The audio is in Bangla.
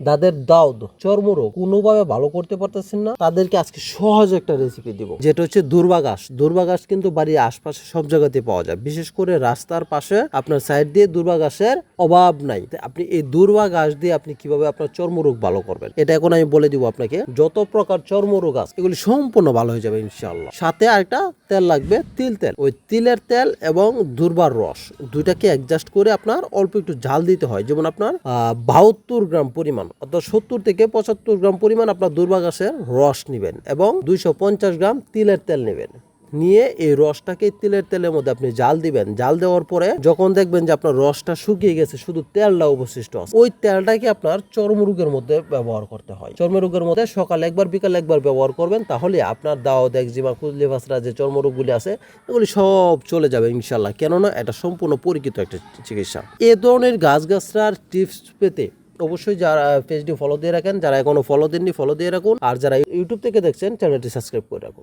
যাদের দাউদ চর্মরোগ কোনোভাবে ভালো করতে পারতেছেন না, তাদেরকে আজকে সহজ একটা রেসিপি দিব। যেটা হচ্ছে দুর্বা ঘাস দুর্বা ঘাস কিন্তু বাড়ির আশপাশে সব জায়গাতে পাওয়া যায়। বিশেষ করে রাস্তার পাশে আপনার সাইড দিয়ে দুর্বা ঘাসের অভাব নাই। আপনি এই দুর্বা ঘাস দিয়ে আপনি কীভাবে আপনার চর্মরোগ ভালো করবেন? এটা এখন আমি বলে দিব আপনাকে। যত প্রকার চর্মরোগ আছে, এগুলি সম্পূর্ণ ভালো হয়ে যাবে ইনশাল্লাহ সাথে আরেকটা তেল লাগবে, তিল তেল। ওই তিলের তেল এবং দুর্বার রস। দুইটাকে অ্যাডজাস্ট করে আপনার অল্প একটু জাল দিতে হয়। যেমন আপনার বাহাত্তর গ্রাম পরিমাণ অর্থাৎ সত্তর থেকে পঁচাত্তর গ্রাম পরিমাণ আপনার দুর্বা গাছের রস নেবেন এবং দুইশো পঞ্চাশ গ্রাম তিলের তেল নেবেন। নিয়ে এই রসটাকে তিলের তেলের মধ্যে আপনি জাল দিবেন। জাল দেওয়ার পরে যখন দেখবেন যে আপনার রসটা শুকিয়ে গেছে, শুধু তেলটা অবশিষ্ট আছে, ওই তেলটাকে আপনার চর্মরোগের মধ্যে ব্যবহার করতে হয়। চর্মরোগের মধ্যে সকাল একবার, বিকাল একবার ব্যবহার করবেন, তাহলে আপনার দাওয়াত, একজিমা কুজলি ভাসরা যে চর্মরোগগুলি আছে এগুলি সব চলে যাবে ইনশাল্লাহ কেননা এটা সম্পূর্ণ পরিচিত একটা চিকিৎসা। এ ধরনের গাছগাছরার টিপস পেতে অবশ্যই যারা পেজটি ফলো দিয়ে রাখেন, যারা এখনও ফলো দেননি ফলো দিয়ে রাখুন। আর যারা ইউটিউব থেকে দেখছেন চ্যানেলটি সাবস্ক্রাইব করে রাখুন।